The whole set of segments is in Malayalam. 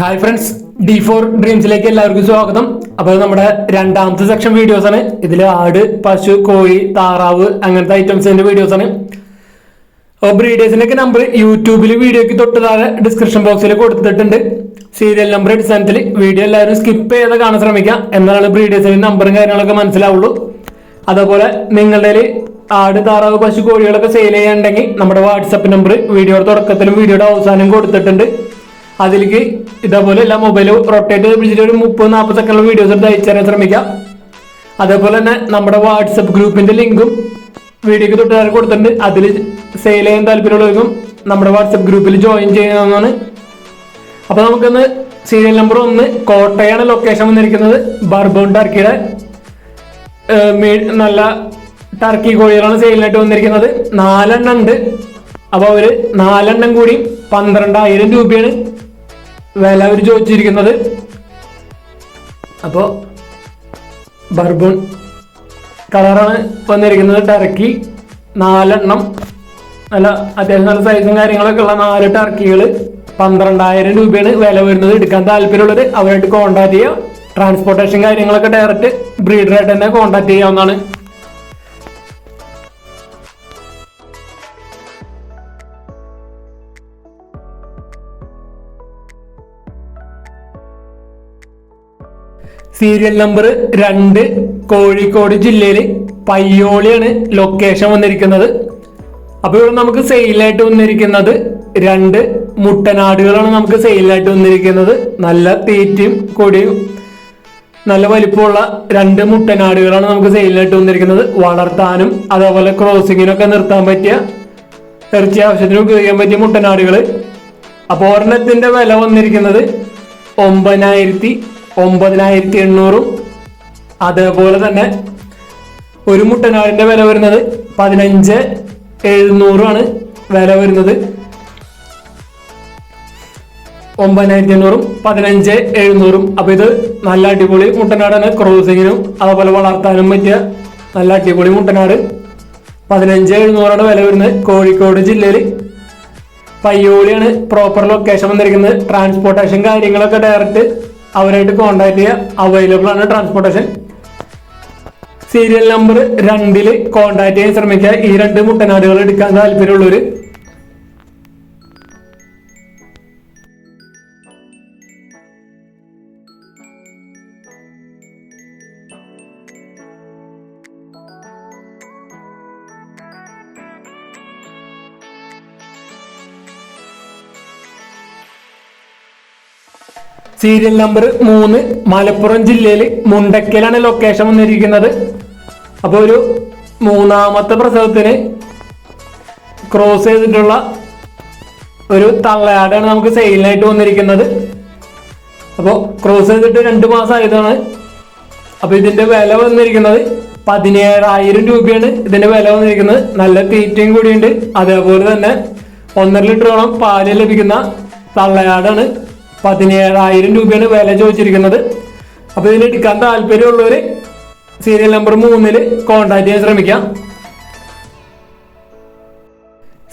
ഹായ് ഫ്രണ്ട്സ് ഡി ഫോർ ഡ്രീംസിലേക്ക് എല്ലാവർക്കും സ്വാഗതം. അപ്പോൾ നമ്മുടെ രണ്ടാമത്തെ സെക്ഷൻ വീഡിയോസ് ആണ്. ഇതിൽ ആട് പശു കോഴി താറാവ് അങ്ങനത്തെ ഐറ്റംസിന്റെ വീഡിയോസ് ആണ്. അപ്പോൾ ബ്രീഡേഴ്സിന്റെ ഒക്കെ നമ്പർ യൂട്യൂബിൽ വീഡിയോക്ക് തൊട്ട് താഴെ ഡിസ്ക്രിപ്ഷൻ ബോക്സിൽ കൊടുത്തിട്ടുണ്ട്. സീരിയൽ നമ്പർ അടിസ്ഥാനത്തിൽ വീഡിയോ എല്ലാവരും സ്കിപ്പ് ചെയ്ത് കാണാൻ ശ്രമിക്കാം. എന്നാലാണ് ബ്രീഡേഴ്സിന്റെ നമ്പറും കാര്യങ്ങളൊക്കെ മനസ്സിലാവുള്ളൂ. അതേപോലെ നിങ്ങളുടെ ആട് താറാവ് പശു കോഴികളൊക്കെ സെയിൽ ചെയ്യാനുണ്ടെങ്കിൽ നമ്മുടെ വാട്സപ്പ് നമ്പർ വീഡിയോയുടെ തുടക്കത്തിലും വീഡിയോയുടെ അവസാനം കൊടുത്തിട്ടുണ്ട്. അതിലേക്ക് ഇതേപോലെ എല്ലാ മൊബൈലും റൊട്ടേറ്റ് പിടിച്ചിട്ട് ഒരു മുപ്പത് നാൽപ്പത് സെക്കൻഡുള്ള വീഡിയോസ് എടുത്ത് അയച്ചു തരാൻ ശ്രമിക്കാം. അതേപോലെ തന്നെ നമ്മുടെ വാട്സപ്പ് ഗ്രൂപ്പിന്റെ ലിങ്കും വീഡിയോക്ക് തൊട്ടുകാർ കൊടുത്തിട്ടുണ്ട്. അതിൽ സെയിൽ ചെയ്യാൻ താല്പര്യമുള്ളവർക്കും നമ്മുടെ വാട്സപ്പ് ഗ്രൂപ്പിൽ ജോയിൻ ചെയ്യാവുന്നതാണ്. അപ്പൊ നമുക്കൊന്ന് സീരിയൽ നമ്പർ ഒന്ന് കോട്ടയാണ് ലൊക്കേഷൻ വന്നിരിക്കുന്നത്. ബർബോൺ ടർക്കിയുടെ നല്ല ടർക്കി കോഴികളാണ് സെയിലിനായിട്ട് വന്നിരിക്കുന്നത്. നാലെണ്ണം ഉണ്ട്. അപ്പോൾ അവർ നാലെണ്ണം കൂടി പന്ത്രണ്ടായിരം രൂപയാണ് വില അവർ ചോദിച്ചിരിക്കുന്നത്. അപ്പോ ബർബൺ കളറാണ് വന്നിരിക്കുന്നത്. ടർക്കി നാലെണ്ണം. നല്ല അത്യാവശ്യം നല്ല സൈസും കാര്യങ്ങളൊക്കെ ഉള്ള നാല് ടർക്കികൾ പന്ത്രണ്ടായിരം രൂപയാണ് വില വരുന്നത്. എടുക്കാൻ താല്പര്യമുള്ളത് അവരായിട്ട് കോൺടാക്ട് ചെയ്യാം. ട്രാൻസ്പോർട്ടേഷൻ കാര്യങ്ങളൊക്കെ ഡയറക്റ്റ് ബ്രീഡറായിട്ട് തന്നെ കോൺടാക്ട് ചെയ്യാവുന്നതാണ്. സീരിയൽ നമ്പർ രണ്ട് കോഴിക്കോട് ജില്ലയിൽ പയ്യോളിയാണ് ലൊക്കേഷൻ വന്നിരിക്കുന്നത്. അപ്പോൾ ഇവിടെ നമുക്ക് സെയിലായിട്ട് വന്നിരിക്കുന്നത് രണ്ട് മുട്ടനാടുകളാണ് നമുക്ക് സെയിലായിട്ട് വന്നിരിക്കുന്നത്. നല്ല തീറ്റയും കൊടിയും നല്ല വലിപ്പമുള്ള രണ്ട് മുട്ടനാടുകളാണ് നമുക്ക് സെയിലായിട്ട് വന്നിരിക്കുന്നത്. വളർത്താനും അതേപോലെ ക്രോസിങ്ങിനൊക്കെ നിർത്താൻ പറ്റിയ ഇറച്ചി ആവശ്യത്തിന് ഉപയോഗിക്കാൻ പറ്റിയ മുട്ടനാടുകൾ അപ്പോൾ ഒരെണ്ണത്തിന്റെ വില വന്നിരിക്കുന്നത് ഒമ്പതിനായിരത്തി ഒമ്പതിനായിരത്തി എണ്ണൂറും അതേപോലെ തന്നെ ഒരു മുട്ടനാടിന്റെ വില വരുന്നത് പതിനഞ്ച് എഴുന്നൂറുമാണ് വില വരുന്നത്. ഒമ്പതിനായിരത്തി എണ്ണൂറും പതിനഞ്ച് എഴുന്നൂറും. അപ്പൊ ഇത് നല്ല അടിപൊളി മുട്ടനാടാണ്. ക്രോസിങ്ങിനും അതേപോലെ വളർത്താനും പറ്റിയ നല്ല അടിപൊളി മുട്ടനാട്. പതിനഞ്ച് എഴുന്നൂറാണ് വില വരുന്നത് കോഴിക്കോട് ജില്ലയിൽ. പയ്യോളിയാണ് പ്രോപ്പർ ലൊക്കേഷൻ വന്നിരിക്കുന്നത്. ട്രാൻസ്പോർട്ടേഷൻ കാര്യങ്ങളൊക്കെ ഡയറക്റ്റ് അവരായിട്ട് കോൺടാക്ട് ചെയ്യുക അവൈലബിൾ ആണ് ട്രാൻസ്പോർട്ടേഷൻ സീരിയൽ നമ്പർ രണ്ടിൽ കോൺടാക്ട് ചെയ്യാൻ ശ്രമിക്കുക. ഈ രണ്ട് മുട്ടനാടുകൾ എടുക്കാൻ താല്പര്യമുള്ളവര് സീരിയൽ നമ്പർ മൂന്ന് മലപ്പുറം ജില്ലയിൽ മുണ്ടക്കലാണ് ലൊക്കേഷൻ വന്നിരിക്കുന്നത്. അപ്പോൾ ഒരു മൂന്നാമത്തെ പ്രസവത്തിന് ക്രോസ് ചെയ്തിട്ടുള്ള ഒരു തള്ളയാടാണ് നമുക്ക് സെയിലിനായിട്ട് വന്നിരിക്കുന്നത്. അപ്പോൾ ക്രോസ് ചെയ്തിട്ട് രണ്ട് മാസം ആയതാണ് അപ്പോൾ ഇതിന്റെ വില വന്നിരിക്കുന്നത് പതിനേഴായിരം രൂപയാണ്. ഇതിന്റെ വില വന്നിരിക്കുന്നത് നല്ല തീറ്റയും കൂടിയുണ്ട്. അതേപോലെ തന്നെ ഒന്നര ലിറ്ററോളം പാൽ ലഭിക്കുന്ന തള്ളയാടാണ്. പതിനേഴായിരം രൂപയാണ് വില ചോദിച്ചിരിക്കുന്നത്. അപ്പോൾ ഇതിന് എടുക്കാൻ താല്പര്യമുള്ളവർ സീരിയൽ നമ്പർ മൂന്നിൽ കോൺടാക്ട് ചെയ്യാൻ ശ്രമിക്കാം.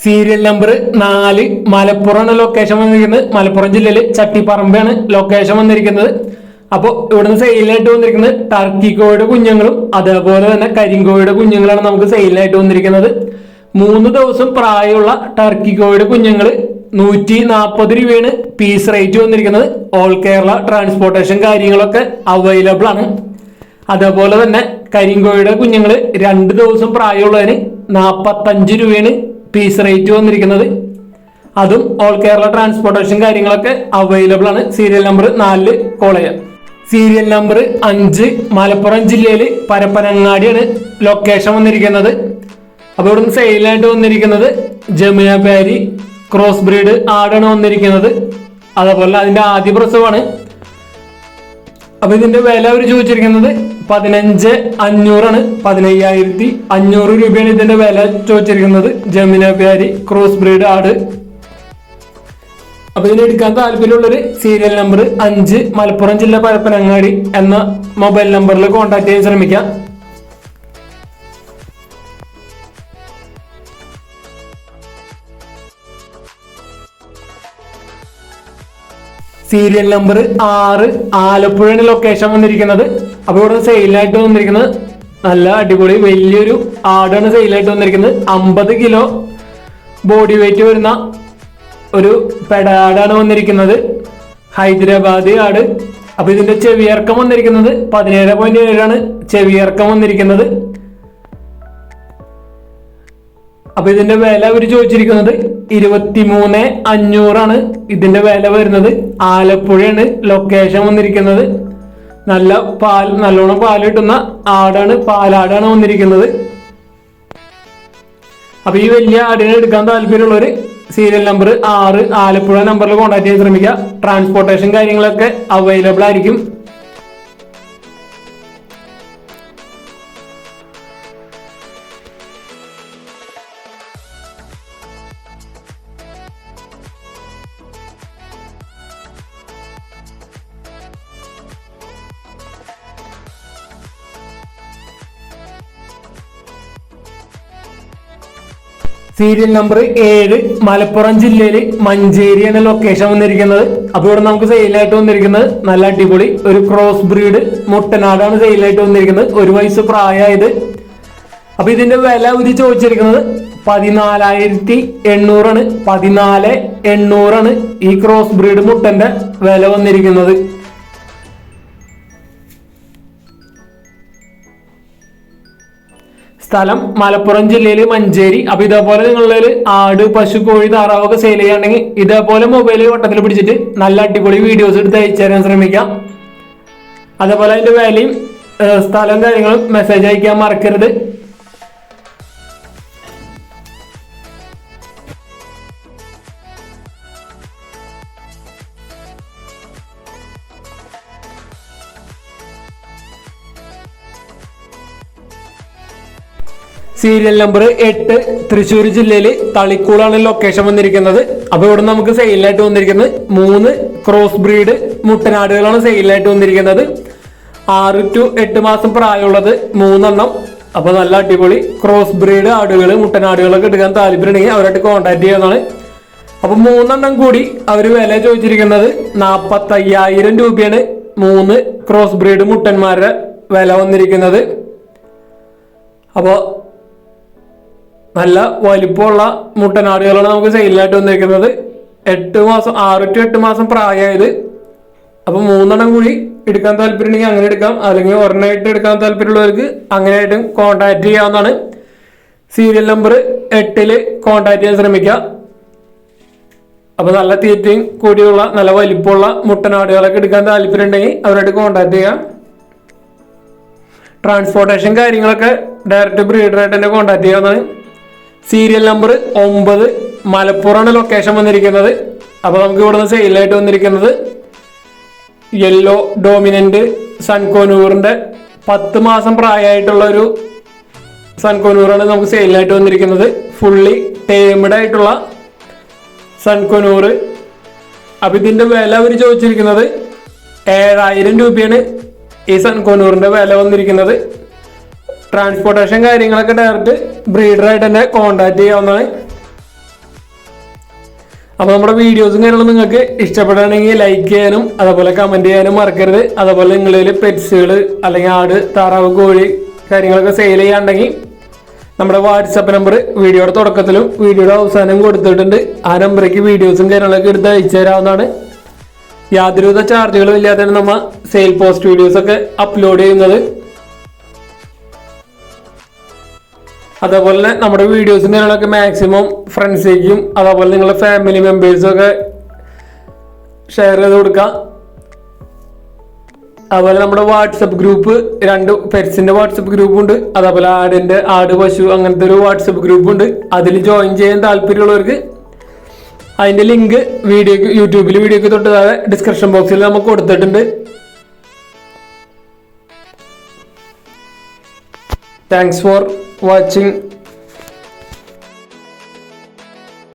സീരിയൽ നമ്പർ നാല് മലപ്പുറമാണ് ലൊക്കേഷൻ വന്നിരിക്കുന്നത്. മലപ്പുറം ജില്ലയിൽ ചട്ടിപ്പറമ്പാണ് ലൊക്കേഷൻ വന്നിരിക്കുന്നത്. അപ്പോൾ ഇവിടുന്ന് സെയിലായിട്ട് വന്നിരിക്കുന്നത് ടർക്കി കോഴിയുടെ കുഞ്ഞുങ്ങളും അതേപോലെ തന്നെ കരിങ്കോഴിയുടെ കുഞ്ഞുങ്ങളാണ് നമുക്ക് സെയിലായിട്ട് വന്നിരിക്കുന്നത്. മൂന്ന് ദിവസം പ്രായമുള്ള ടർക്കി കോഴിയുടെ കുഞ്ഞുങ്ങൾ നൂറ്റി നാൽപ്പത് രൂപയാണ് പീസ് റേറ്റ് വന്നിരിക്കുന്നത്. ഓൾ കേരള ട്രാൻസ്പോർട്ടേഷൻ കാര്യങ്ങളൊക്കെ അവൈലബിൾ ആണ്. അതേപോലെ തന്നെ കരിങ്കോഴിയുടെ കുഞ്ഞുങ്ങൾ രണ്ട് ദിവസം പ്രായമുള്ളതിന് നാൽപ്പത്തഞ്ച് രൂപയാണ് പീസ് റേറ്റ് വന്നിരിക്കുന്നത്. അതും ഓൾ കേരള ട്രാൻസ്പോർട്ടേഷൻ കാര്യങ്ങളൊക്കെ അവൈലബിൾ ആണ്. സീരിയൽ നമ്പർ കോൾ ചെയ്യാം സീരിയൽ നമ്പർ അഞ്ച് മലപ്പുറം ജില്ലയിൽ പരപ്പനങ്ങാടിയാണ് ലൊക്കേഷൻ വന്നിരിക്കുന്നത്. അപ്പോൾ ഇവിടുന്ന് സെയിലായിട്ട് വന്നിരിക്കുന്നത് ജമുന പാരി ക്രോസ് ബ്രീഡ് ആടാണ് വന്നിരിക്കുന്നത്. അതേപോലെ അതിന്റെ ആദ്യ പ്രസവമാണ് അപ്പൊ ഇതിന്റെ വില അവർ ചോദിച്ചിരിക്കുന്നത് പതിനഞ്ച് അഞ്ഞൂറാണ്. പതിനയ്യായിരത്തി അഞ്ഞൂറ് രൂപയാണ് ഇതിന്റെ വില ചോദിച്ചിരിക്കുന്നത് ജമിന പ്യാരി ക്രോസ് ബ്രീഡ് ആട്. അപ്പൊ ഇതിന് എടുക്കാൻ താല്പര്യമുള്ളൊരു സീരിയൽ നമ്പർ അഞ്ച് മലപ്പുറം ജില്ല പരപ്പനങ്ങാടി എന്ന മൊബൈൽ നമ്പറിൽ കോൺടാക്ട് ചെയ്യാൻ ശ്രമിക്കാം. സീരിയൽ നമ്പർ ആറ് ആലപ്പുഴയാണ് ലൊക്കേഷൻ വന്നിരിക്കുന്നത്. അപ്പോൾ ഇവിടെ സെയിലായിട്ട് വന്നിരിക്കുന്നത്. നല്ല അടിപൊളി വലിയൊരു ആടാണ് സെയിലായിട്ട് വന്നിരിക്കുന്നത്. അമ്പത് കിലോ ബോഡി വെയിറ്റ് വരുന്ന ഒരു പെടാടാണ് വന്നിരിക്കുന്നത്. ഹൈദരാബാദ് ആട്. അപ്പൊ ഇതിന്റെ ചെവിയിറക്കം വന്നിരിക്കുന്നത് പതിനേഴ് പോയിന്റ് ഏഴാണ് ചെവിയിറക്കം വന്നിരിക്കുന്നത്. അപ്പൊ ഇതിന്റെ വില അവർ ചോദിച്ചിരിക്കുന്നത് ഇരുപത്തിമൂന്ന് അഞ്ഞൂറാണ്. ഇതിന്റെ വില വരുന്നത് ആലപ്പുഴയാണ്. ലൊക്കേഷൻ വന്നിരിക്കുന്നത് നല്ല പാൽ നല്ലോണം പാൽ കിട്ടുന്ന ആടാണ് പാലാടാണ് വന്നിരിക്കുന്നത്. അപ്പൊ ഈ വലിയ ആടിനെ എടുക്കാൻ താല്പര്യമുള്ളവർ സീരിയൽ നമ്പർ ആറ് ആലപ്പുഴ നമ്പറിൽ കോൺടാക്ട് ചെയ്ത് ശ്രമിക്കുക. ട്രാൻസ്പോർട്ടേഷൻ കാര്യങ്ങളൊക്കെ അവൈലബിൾ ആയിരിക്കും. സീരിയൽ നമ്പർ ഏഴ് മലപ്പുറം ജില്ലയിൽ മഞ്ചേരി എന്ന ലൊക്കേഷൻ വന്നിരിക്കുന്നത്. അപ്പോൾ ഇവിടെ നമുക്ക് സെയിലായിട്ട് വന്നിരിക്കുന്നത് നല്ല അടിപൊളി ഒരു ക്രോസ് ബ്രീഡ് മുട്ടനാടാണ് സെയിലായിട്ട് വന്നിരിക്കുന്നത്. ഒരു വയസ്സ് പ്രായമായത്. അപ്പൊ ഇതിന്റെ വില ഒരു ചോദിച്ചിരിക്കുന്നത് പതിനാലായിരത്തി എണ്ണൂറാണ്. പതിനാല് എണ്ണൂറാണ് ഈ ക്രോസ് ബ്രീഡ് മുട്ടന്റെ വില വന്നിരിക്കുന്നത്. സ്ഥലം മലപ്പുറം ജില്ലയിൽ മഞ്ചേരി. അപ്പൊ ഇതേപോലെ നിങ്ങളിൽ ആട് പശു കോഴി താറാവൊക്കെ സെയിൽ ചെയ്യുകയാണെങ്കിൽ ഇതേപോലെ മൊബൈൽ വട്ടത്തിൽ പിടിച്ചിട്ട് നല്ല അടിപൊളി വീഡിയോസ് എടുത്ത് അയച്ചു തരാൻ ശ്രമിക്കാം. അതേപോലെ അതിന്റെ വിലയും സ്ഥലവും സ്ഥലം കാര്യങ്ങളും മെസ്സേജ് അയക്കാൻ മറക്കരുത്. സീരിയൽ നമ്പർ എട്ട് തൃശ്ശൂർ ജില്ലയിൽ തളിക്കൂളാണ് ലൊക്കേഷൻ വന്നിരിക്കുന്നത്. അപ്പൊ ഇവിടെ നമുക്ക് സെയിലായിട്ട് വന്നിരിക്കുന്നത് മൂന്ന് ക്രോസ് ബ്രീഡ് മുട്ടനാടുകളാണ് സെയിലായിട്ട് വന്നിരിക്കുന്നത്. ആറ് ടു എട്ട് മാസം പ്രായമുള്ളത് മൂന്നെണ്ണം. അപ്പൊ നല്ല അടിപൊളി ക്രോസ് ബ്രീഡ് ആടുകൾ മുട്ടനാടുകളൊക്കെ എടുക്കാൻ താല്പര്യമുണ്ടെങ്കിൽ അവരായിട്ട് കോൺടാക്ട് ചെയ്യാന്നാണ് അപ്പൊ മൂന്നെണ്ണം കൂടി അവർ വില ചോദിച്ചിരിക്കുന്നത് നാപ്പത്തയ്യായിരം രൂപയാണ്. മൂന്ന് ക്രോസ് ബ്രീഡ് മുട്ടന്മാരുടെ വില വന്നിരിക്കുന്നത്. അപ്പോൾ നല്ല വലിപ്പമുള്ള മുട്ടനാടുകളാണ് നമുക്ക് സെയിലായിട്ട് വന്നിരിക്കുന്നത്. എട്ട് മാസം ആറ് ടു എട്ട് മാസം പ്രായമായത്. അപ്പൊ മൂന്നെണ്ണം കൂടി എടുക്കാൻ താല്പര്യമുണ്ടെങ്കിൽ അങ്ങനെ എടുക്കാം. അല്ലെങ്കിൽ ഒരെണ്ണമായിട്ട് എടുക്കാൻ താല്പര്യമുള്ളവർക്ക് അങ്ങനെയായിട്ടും കോൺടാക്ട് ചെയ്യാവുന്നതാണ്. സീരിയൽ നമ്പർ എട്ടിൽ കോൺടാക്ട് ചെയ്യാൻ ശ്രമിക്കുക. അപ്പൊ നല്ല തീറ്റയും കൂടിയുള്ള നല്ല വലിപ്പമുള്ള മുട്ടനാടുകളൊക്കെ എടുക്കാൻ താല്പര്യമുണ്ടെങ്കിൽ അവരായിട്ട് കോൺടാക്ട് ചെയ്യാം. ട്രാൻസ്പോർട്ടേഷൻ കാര്യങ്ങളൊക്കെ ഡയറക്റ്റ് ബ്രീഡറായിട്ട് തന്നെ കോൺടാക്ട് ചെയ്യാവുന്നതാണ്. സീരിയൽ നമ്പർ ഒമ്പത് മലപ്പുറമാണ് ലൊക്കേഷൻ വന്നിരിക്കുന്നത്. അപ്പോൾ നമുക്ക് ഇവിടുന്ന് സെയിലായിട്ട് വന്നിരിക്കുന്നത് യെല്ലോ ഡോമിനന്റ് സൺകോനൂറിന്റെ പത്ത് മാസം പ്രായമായിട്ടുള്ള ഒരു സൺകോനൂറാണ് നമുക്ക് സെയിലായിട്ട് വന്നിരിക്കുന്നത്. ഫുള്ളി ടേമഡ് ആയിട്ടുള്ള സൺകോനൂർ അപ്പൊ ഇതിന്റെ വില അവർ ചോദിച്ചിരിക്കുന്നത് ഏഴായിരം രൂപയാണ് ഈ സൺകോനൂറിന്റെ വില വന്നിരിക്കുന്നത്. ട്രാൻസ്പോർട്ടേഷൻ കാര്യങ്ങളൊക്കെ ഡയറക്റ്റ് ബ്രീഡറായിട്ട് തന്നെ കോണ്ടാക്ട് ചെയ്യാവുന്നതാണ്. അപ്പോൾ നമ്മുടെ വീഡിയോസും കാര്യങ്ങളും നിങ്ങൾക്ക് ഇഷ്ടപ്പെടുകയാണെങ്കിൽ ലൈക്ക് ചെയ്യാനും അതുപോലെ കമന്റ് ചെയ്യാനും മറക്കരുത്. അതുപോലെ നിങ്ങളിൽ പെറ്റ്സുകൾ അല്ലെങ്കിൽ ആട് താറാവ് കോഴി കാര്യങ്ങളൊക്കെ സെയിൽ ചെയ്യാണ്ടെങ്കിൽ നമ്മുടെ വാട്സപ്പ് നമ്പർ വീഡിയോയുടെ തുടക്കത്തിലും വീഡിയോയുടെ അവസാനം കൊടുത്തിട്ടുണ്ട്. ആ നമ്പറേക്ക് വീഡിയോസും കാര്യങ്ങളൊക്കെ എടുത്ത് അയച്ചു തരാവുന്നതാണ്. യാതൊരുവിധ ചാർജുകളും ഇല്ലാതെ നമ്മൾ സെയിൽ പോസ്റ്റ് വീഡിയോസൊക്കെ അപ്ലോഡ് ചെയ്യുന്നത്. അതേപോലെ തന്നെ നമ്മുടെ വീഡിയോസും കാര്യങ്ങളൊക്കെ മാക്സിമം ഫ്രണ്ട്സിലേക്കും അതേപോലെ നിങ്ങളുടെ ഫാമിലി മെമ്പേഴ്സും ഒക്കെ ഷെയർ ചെയ്ത് കൊടുക്കുക അതുപോലെ നമ്മുടെ വാട്സപ്പ് ഗ്രൂപ്പ് രണ്ട് പെറ്റ്സിന്റെ വാട്സപ്പ് ഗ്രൂപ്പ് ഉണ്ട്. അതേപോലെ ആടിന്റെ ആട് പശു അങ്ങനത്തെ ഒരു വാട്സപ്പ് ഗ്രൂപ്പ് ഉണ്ട്. അതിൽ ജോയിൻ ചെയ്യാൻ താല്പര്യമുള്ളവർക്ക് അതിന്റെ ലിങ്ക് വീഡിയോക്ക് യൂട്യൂബിൽ വീഡിയോക്ക് തൊട്ട് താഴെ ഡിസ്ക്രിപ്ഷൻ ബോക്സിൽ നമുക്ക് കൊടുത്തിട്ടുണ്ട്. Thanks for watching